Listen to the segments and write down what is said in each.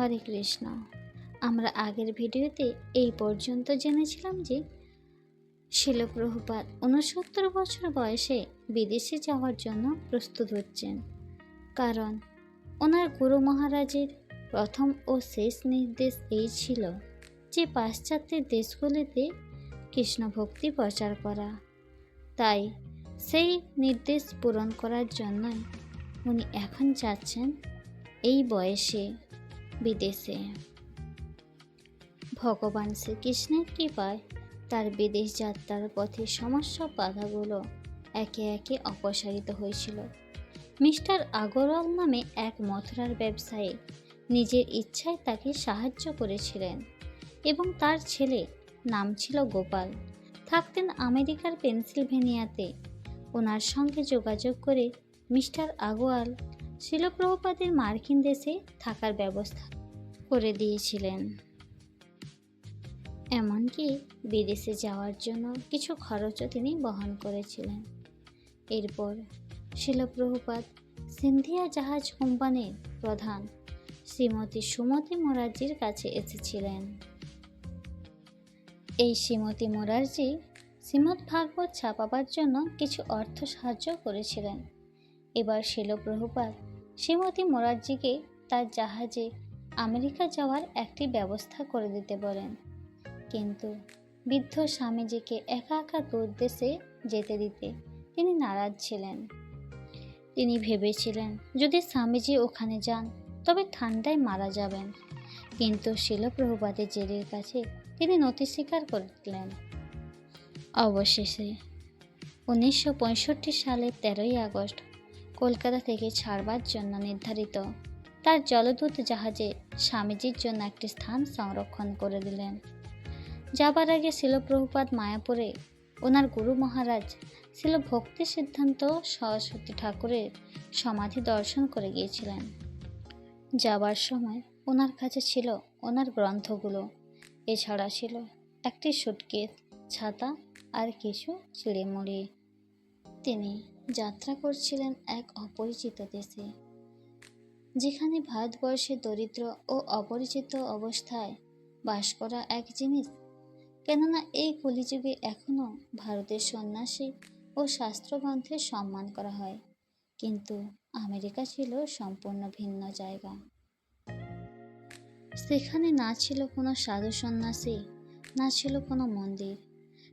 হরে কৃষ্ণ। আমরা আগের ভিডিওতে এই পর্যন্ত জেনেছিলাম যে শিলপ্রভুপাত উনসত্তর বছর বয়সে বিদেশে যাওয়ার জন্য প্রস্তুত হচ্ছেন। কারণ ওনার গুরু মহারাজের প্রথম ও শেষ নির্দেশ এই ছিল যে পাশ্চাত্যের দেশগুলিতে কৃষ্ণ ভক্তি প্রচার করা। তাই সেই নির্দেশ পূরণ করার জন্যই উনি এখন যাচ্ছেন এই বয়সে। বিদেশে। ভগবান শ্রীকৃষ্ণের কৃপায় তার বিদেশ যাত্রার পথে সমস্ত বাধাগুলো একে একে অপসারিত হয়েছিল। মিস্টার আগরওয়াল নামে এক মথুরার ব্যবসায়ী নিজের ইচ্ছায় তাকে সাহায্য করেছিলেন এবং তার ছেলে নাম ছিল গোপাল। থাকতেন আমেরিকার পেনসিলভেনিয়াতে। ওনার সঙ্গে যোগাযোগ করে মিস্টার আগোয়াল শিলপ্রভুপাদের মার্কিন দেশে থাকার ব্যবস্থা করে দিয়েছিলেন। এমনকি বিদেশে যাওয়ার জন্য কিছু খরচও তিনি বহন করেছিলেন। এরপর শিলপ্রভুপাদ সিন্ধিয়া জাহাজ কোম্পানির প্রধান শ্রীমতী সুমতি মোরারজির কাছে এসেছিলেন। এই শ্রীমতী মোরারজি শ্রীমৎ ভাগবত ছাপাবার জন্য কিছু অর্থ সাহায্য করেছিলেন। এবার শিলপ্রভুপাদ শ্রীমতী মোরার্জিকে তার জাহাজে আমেরিকা যাওয়ার একটি ব্যবস্থা করে দিতে বলেন। কিন্তু বৃদ্ধ স্বামীজিকে একা একা দূর দেশে যেতে দিতে তিনি নারাজ ছিলেন। তিনি ভেবেছিলেন, যদি স্বামীজি ওখানে যান, তবে ঠান্ডায় মারা যাবেন। কিন্তু শিলপ্রভুপাদের জেলের কাছে তিনি নথি স্বীকার করলেন। অবশেষে উনিশশো পঁয়ষট্টি সালের তেরোই আগস্ট কলকাতা থেকে ছাড়বার জন্য নির্ধারিত তার জলদূত জাহাজে স্বামীজির জন্য একটি স্থান সংরক্ষণ করে দিলেন। যাবার আগে শিলপ্রভুপাদ মায়াপুরে ওনার গুরু মহারাজ ছিল ভক্তি সিদ্ধান্ত সরস্বতী ঠাকুরের সমাধি দর্শন করে গিয়েছিলেন। যাবার সময় ওনার কাছে ছিল ওনার গ্রন্থগুলো। এছাড়া ছিল একটি সুটকেস, ছাতা আর কিছু চিড়েমুড়ি। তিনি যাত্রা করছিলেন এক অপরিচিত দেশে। যেখানে ভারতবর্ষে দরিদ্র ও অপরিচিত অবস্থায় বাস করা এক জিনিস। কেননা এই কলিযুগে এখনও ভারতের সন্ন্যাসী ও শাস্ত্রগ্রন্থের সম্মান করা হয়। কিন্তু আমেরিকা ছিল সম্পূর্ণ ভিন্ন জায়গা। সেখানে না ছিল কোনো সাধু সন্ন্যাসী, না ছিল কোনো মন্দির।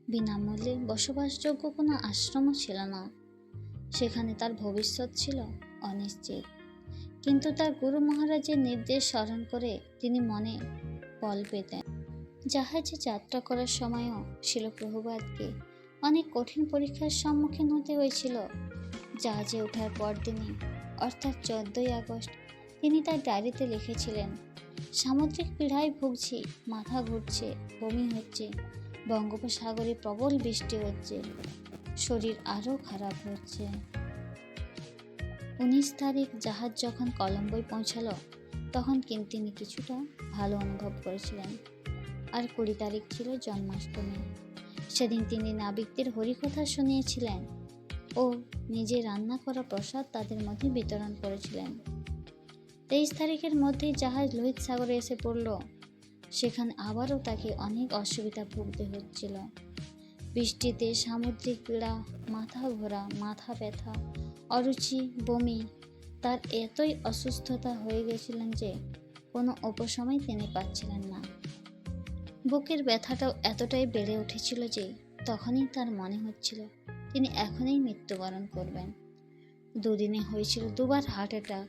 বিনামূল্যে বসবাসযোগ্য কোনো আশ্রমও ছিল না। সেখানে তার ভবিষ্যৎ ছিল অনিশ্চিত। কিন্তু তার গুরু মহারাজের নির্দেশ স্মরণ করে তিনি মনে বল পেতেন। জাহাজে যাত্রা করার সময়ও শিলপ্রভুবাদকে অনেক কঠিন পরীক্ষার সম্মুখীন হতে হয়েছিল। জাহাজে ওঠার পর পরদিনই অর্থাৎ চোদ্দই আগস্ট, তিনি তার ডায়েরিতে লিখেছিলেন, সামুদ্রিক পীড়ায় ভুগছি, মাথা ঘুরছে, বমি হচ্ছে, বঙ্গোপসাগরে প্রবল বৃষ্টি হচ্ছে, শরীর আরও খারাপ হচ্ছে। উনিশ তারিখ জাহাজ যখন কলম্বোয় পৌঁছালো, তখন কিন্তু তিনি কিছুটা ভালো অনুভব করেছিলেন। আর কুড়ি তারিখ ছিল জন্মাষ্টমী। সেদিন তিনি নাবিকদের হরিকথা শুনিয়েছিলেন ও নিজে রান্না করা প্রসাদ তাদের মধ্যে বিতরণ করেছিলেন। তেইশ তারিখের মধ্যেই জাহাজ লোহিত সাগরে এসে পড়ল। সেখানে আবারও তাকে অনেক অসুবিধা ভুগতে হচ্ছিল। বৃষ্টিতে সামুদ্রিক পীড়া, মাথা ঘোরা, মাথা ব্যথা অরুচি, বমি, তার এতই অসুস্থতা হয়ে গেছিলেন যে কোনো উপসময় তিনি পাচ্ছিলেন না। বুকের ব্যথাটাও এতটাই বেড়ে উঠেছিল যে তখনই তার মনে হচ্ছিল, তিনি এখনই মৃত্যুবরণ করবেন। দুদিনে হয়েছিল দুবার হার্ট অ্যাটাক,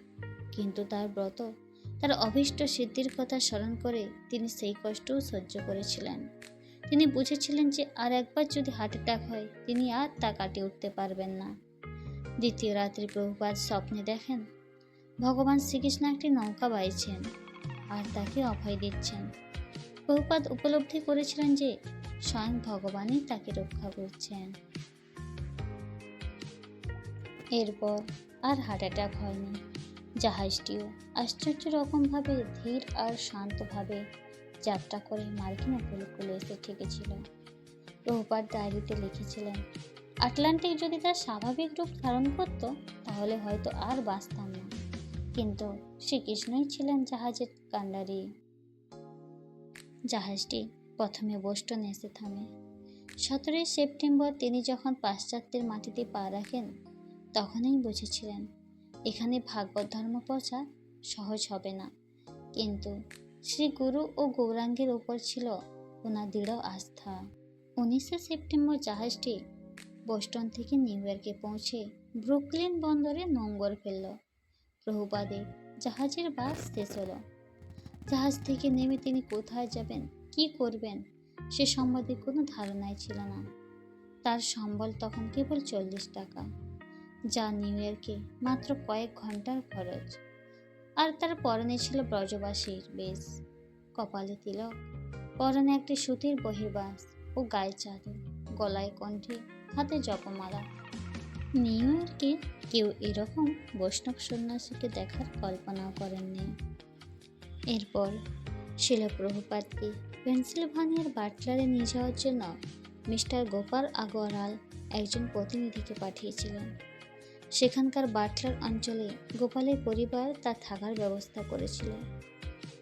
কিন্তু তার ব্রত, তার অভীষ্ট সিদ্ধির কথা স্মরণ করে তিনি সেই কষ্টও সহ্য করেছিলেন। তিনি বুঝেছিলেন যে আর একবার যদি হার্ট অ্যাটাক হয়, তিনি আর তা কাটিয়ে উঠতে পারবেন না। দ্বিতীয় রাত্রি প্রভুপাত স্বপ্নে দেখেন ভগবান শ্রীকৃষ্ণ একটি নৌকা বাইছেন আর তাকে অভয় দিচ্ছেন। প্রভুপাদ উপলব্ধি করেছিলেন যে স্বয়ং ভগবানই তাকে রক্ষা করছেন। এরপর আর হার্ট অ্যাটাক হয়নি। জাহাজটিও আশ্চর্য রকমভাবে ধীর আর শান্তভাবে যাত্রা করে মার্কিন উপকূলে এসে ঠেকেছিল। প্রভুপাদ ডায়েরিতে লিখেছিলেন আটলান্টিক যদি তার স্বাভাবিক রূপ ধারণ করত, তাহলে হয়তো আর বাঁচতাম না। কিন্তু শ্রীকৃষ্ণই ছিলেন জাহাজের কাণ্ডারি। জাহাজটি প্রথমে বোস্টনে এসে থামে। সতেরোই সেপ্টেম্বর তিনি যখন পাশ্চাত্যের মাটিতে পা রাখেন, তখনই বুঝেছিলেন, এখানে ভাগবত ধর্ম প্রচার সহজ হবে না। কিন্তু শ্রী গুরু ও গৌরাঙ্গের ওপর ছিল ওনার দৃঢ় আস্থা। উনিশে সেপ্টেম্বর জাহাজটি বোস্টন থেকে নিউ ইয়র্কে পৌঁছে ব্রুকলিন বন্দরে নোঙ্গর ফেলল। প্রভুপাদের জাহাজের বাস শেষ হলো জাহাজ থেকে নেমে তিনি কোথায় যাবেন, কি করবেন, সে সম্বন্ধে কোনো ধারণাই ছিল না। তার সম্বল তখন কেবল চল্লিশ টাকা, যা নিউ ইয়র্কে মাত্র কয়েক ঘণ্টার খরচ। আর তার পরনে ছিল ব্রজবাসীর বেশ, কপালে তিলক। পরনে একটি সুতির বহির্বাস ও গায়ে চাদর, গলায় কণ্ঠে হাতে জপমালা। নিউ ইয়র্কে কেউ এরকম বৈষ্ণব সন্ন্যাসীকে দেখার কল্পনাও করেননি। এরপর শিলপ্রভুপাতকে পেনসিলভানিয়ার বাটলারে নিয়ে যাওয়ার জন্য মিস্টার গোপাল আগরওয়াল একজন প্রতিনিধিকে পাঠিয়েছিলেন। সেখানকার বাটলার অঞ্চলে গোপালের পরিবার তার থাকার ব্যবস্থা করেছিল।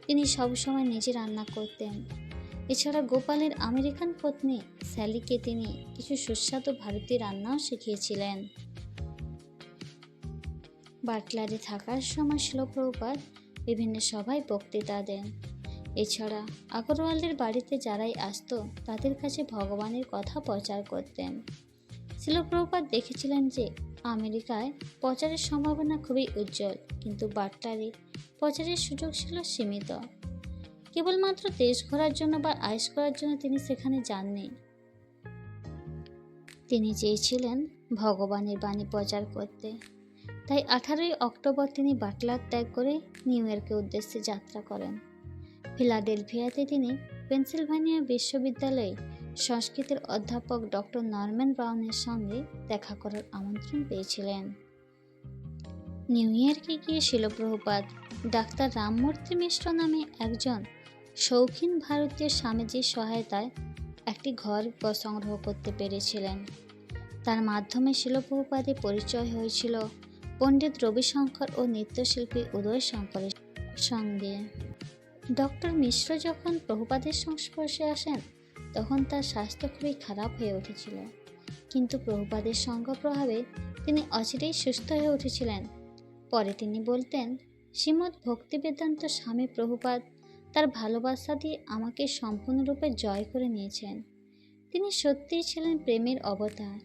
তিনি সবসময় নিজে রান্না করতেন এছাড়া গোপালের আমেরিকান পত্নী স্যালিকে তিনি কিছু সুস্বাদু ভারতীয় রান্নাও শিখিয়েছিলেন। বাটলারে থাকার সময় শিলপ্রভুপাত বিভিন্ন সভায় বক্তৃতা দেন। এছাড়া আগরওয়ালদের বাড়িতে যারাই আসত, তাদের কাছে ভগবানের কথা প্রচার করতেন। শিলপ্রপাত দেখেছিলেন যে আমেরিকায় প্রচারের সম্ভাবনা খুবই উজ্জ্বল, কিন্তু বাটলারে প্রচারের সুযোগ ছিল সীমিত। কেবলমাত্র দেশ ঘোরার জন্য বা আয়েস করার জন্য তিনি সেখানে যাননি। তিনি চেয়েছিলেন ভগবানের বাণী প্রচার করতে। তাই আঠারোই অক্টোবর তিনি বাটলার ত্যাগ করে নিউ ইয়র্কের উদ্দেশ্যে যাত্রা করেন। ফিলাডেলফিয়াতে তিনি পেনসিলভানিয়া বিশ্ববিদ্যালয়ে সংস্কৃতের অধ্যাপক ডক্টর নরম্যান ব্রাউনের সঙ্গে দেখা করার আমন্ত্রণ পেয়েছিলেন। নিউ ইয়র্কে গিয়ে শিলপ্রভুপাত ডাক্তার রামমূর্তি মিশ্র নামে একজন শৌখিন ভারতীয় স্বামীজির সহায়তায় একটি ঘর সংগ্রহ করতে পেরেছিলেন। তার মাধ্যমে শিলপ্রভুপাদের পরিচয় হয়েছিল পণ্ডিত রবিশঙ্কর ও নৃত্যশিল্পী উদয় শঙ্করের সঙ্গে। ডক্টর মিশ্র যখন প্রভুপাদের সংস্পর্শে আসেন, তখন তার স্বাস্থ্য খুবই খারাপ হয়ে উঠেছিল। কিন্তু প্রভুপাদের সঙ্গ প্রভাবে তিনি অচিরেই সুস্থ হয়ে উঠেছিলেন। পরে তিনি বলতেন শ্রীমৎ ভক্তিবেদান্ত স্বামী প্রভুপাদ তার ভালোবাসা দিয়ে আমাকে সম্পূর্ণরূপে জয় করে নিয়েছেন। তিনি সত্যিই ছিলেন প্রেমের অবতার।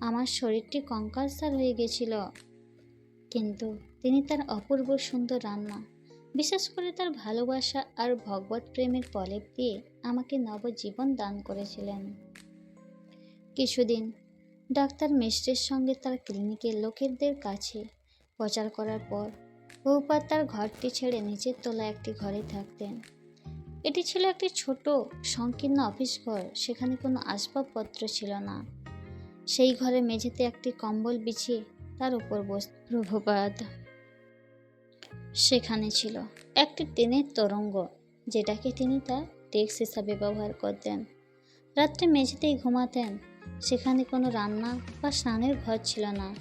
আমার শরীরটি কঙ্কালসার হয়ে গেছিল। কিন্তু তিনি তার অপূর্ব সুন্দর রান্না, বিশেষ করে তার ভালোবাসা আর ভগবত প্রেমের প্রলেপ দিয়ে আমাকে নবজীবন দান করেছিলেন। কিছুদিন ডাক্তার মিশ্রের সঙ্গে তার ক্লিনিকের লোকেদের কাছে প্রচার করার পর বহুপাত তার ঘরটি ছেড়ে নিচের তলায় একটি ঘরে থাকতেন। এটি ছিল একটি ছোট, সংকীর্ণ অফিস ঘর, সেখানে কোনো আসবাবপত্র ছিল না। সেই ঘরে মেঝেতে একটি কম্বল বিছিয়ে তার উপর বস প্রভুপাত সেখানে ছিল একটি টেনের তরঙ্গ, যেটাকে তিনি তার ডেস্ক হিসাবে ব্যবহার করতেন। রাত্রে মেঝেতেই ঘুমাতেন, সেখানে কোনো রান্না বা স্নানের ঘর ছিল না।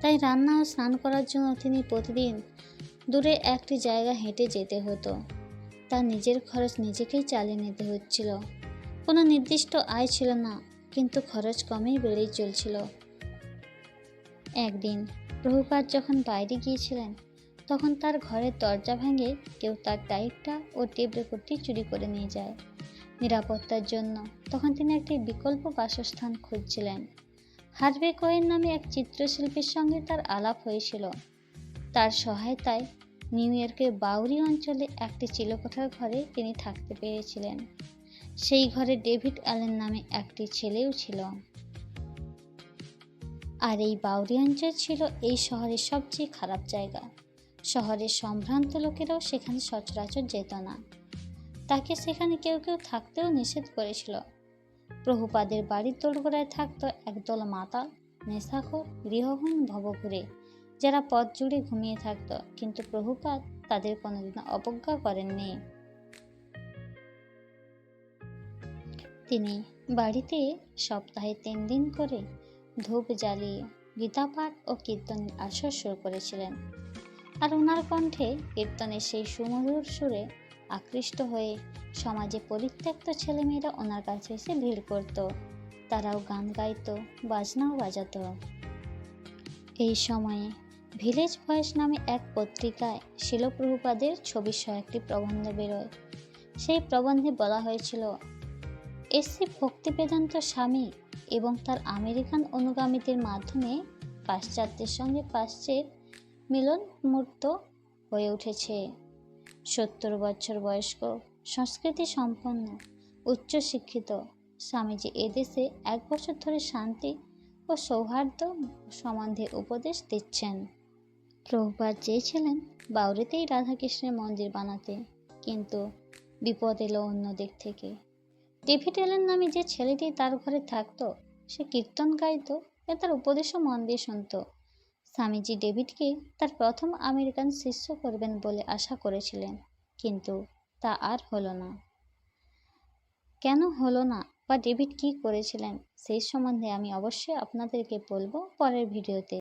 তাই রান্না ও স্নান করার জন্য তিনি প্রতিদিন দূরে একটি জায়গা হেঁটে যেতে হতো। তার নিজের খরচ নিজেকেই চালিয়ে নিতে হচ্ছিল। কোনো নির্দিষ্ট আয় ছিল না, কিন্তু খরচ কমেই বেড়েই চলছিল। একদিন প্রভুপাত যখন বাইরে গিয়েছিলেন, তখন তার ঘরের দরজা ভেঙে কেউ তার টাইপটা ও টেপ রেকর্ডটি চুরি করে নিয়ে যায়। নিরাপত্তার জন্য তখন তিনি একটি বিকল্প বাসস্থান খুঁজছিলেন। হার্ভে কোয়েন নামে এক চিত্রশিল্পীর সঙ্গে তার আলাপ হয়েছিল। তার সহায়তায় নিউ ইয়র্কের বাউরি অঞ্চলে একটি চিলকোঠার ঘরে তিনি থাকতে পেরেছিলেন। সেই ঘরে ডেভিড অ্যালেন নামে একটি ছেলেও ছিল। আর এই বাউরি অঞ্চল ছিল এই শহরের সবচেয়ে খারাপ জায়গা। শহরের সম্ভ্রান্ত লোকেরাও সেখানে সচরাচর যেত না। তাকে সেখানে কেউ কেউ থাকতেও নিষেধ করেছিল। প্রভুপাদের বাড়ির দোরগোড়ায় থাকতো একদল মাতাল নেশাখোর, গৃহহীন ভবঘুরে। যারা পথ জুড়ে ঘুমিয়ে থাকতো, কিন্তু প্রভুপাত তাদের কোনোদিনও অবজ্ঞা করেননি। তিনি বাড়িতে সপ্তাহে তিন দিন করে ধূপ জ্বালিয়ে গীতাপাঠ ও কীর্তনের আসর শুরু করেছিলেন। আর ওনার কণ্ঠে কীর্তনের সেই সুমধুর সুরে আকৃষ্ট হয়ে সমাজে পরিত্যক্ত ছেলেমেয়েরা ওনার কাছে এসে ভিড় করত। তারাও গান গাইত, বাজনাও বাজাতো। এই সময়ে ভিলেজ ভয়েস নামে এক পত্রিকায় শিলপ্রভুপাদের ছবি সহ একটি প্রবন্ধ বেরোয়। সেই প্রবন্ধে বলা হয়েছিল, এসসি ভক্তি বেদান্ত স্বামী এবং তার আমেরিকান অনুগামীদের মাধ্যমে পাশ্চাত্যের সঙ্গে পাশ্চাত্যের মিলন মূর্ত হয়ে উঠেছে। সত্তর বছর বয়স্ক, সংস্কৃতি সম্পন্ন, উচ্চশিক্ষিত স্বামীজি এদেশে এক বছর ধরে শান্তি ও সৌহার্দ্য সম্বন্ধে উপদেশ দিচ্ছেন। প্রভুপাদ চেয়েছিলেন বাউরিতেই রাধাকৃষ্ণের মন্দির বানাতে, কিন্তু বিপদ এলো অন্য দিক থেকে। ডেভিড এলেন নামে যে ছেলেটি তার ঘরে থাকতো, সে কীর্তন গাইত এ তার উপদেশও মন দিয়ে শুনত। স্বামীজি ডেভিডকে তার প্রথম আমেরিকান শিষ্য করবেন বলে আশা করেছিলেন, কিন্তু তা আর হলো না। কেন হলো না বা ডেভিড কী করেছিলেন সেই সম্বন্ধে আমি অবশ্যই আপনাদেরকে বলব পরের ভিডিওতে।